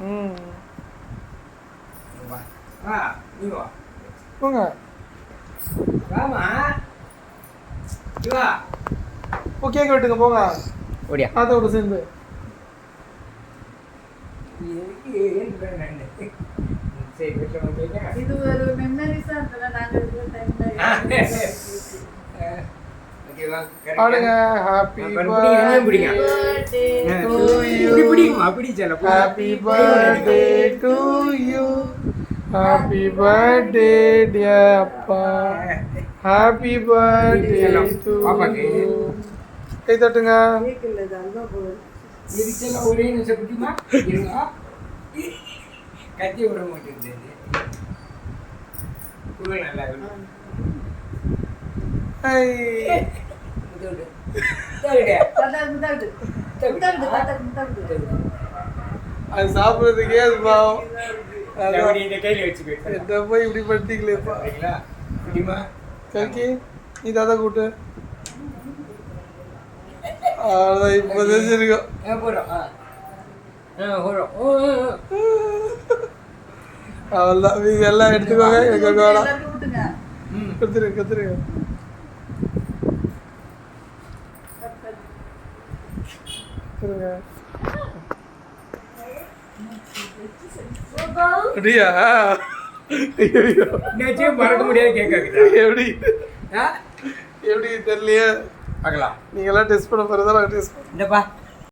ம் வா வா நீ வா போங்க ஓ கேக் வெட்டுங்க போங்க. ஓடியா. அதோட சேர்ந்து. இது ஒரு மெமரிஸா இருந்தல நாங்க இருக்கிற டைம்ல அப்படி சொல்ல happy birthday to you happy birthday dear அப்பா. Happy birthday to. கை தட்டுங்க. ஒரே நிமிஷம் குட்டிமா கத்தி விட மாட்டேங்குது. நல்லா. ஐ அது சாப்பிட்றதுக்கே அது பாவம் இந்த கையில போய் இப்படி பண்ணிட்டீங்களேப்பா சரிங்களா? கல்கி நீ தாத்தா கூட்டு அவ்வளோதான் இப்போ தெரிஞ்சிருக்கோம் ஓ. அவ்வளோதான் எல்லாம் எடுத்துக்கோங்க எனக்கு வேணாம். கொடுத்துருங்க கொடுத்துருங்க கொடுத்துருங்க அப்படியா? மறக்க முடியாத ஆகுதா? எப்படி? எப்படி தெரியலையே பார்க்கலாம் நீங்களாம் டெஸ்ட் பண்ண போகிறதா டெஸ்ட் இந்தப்பா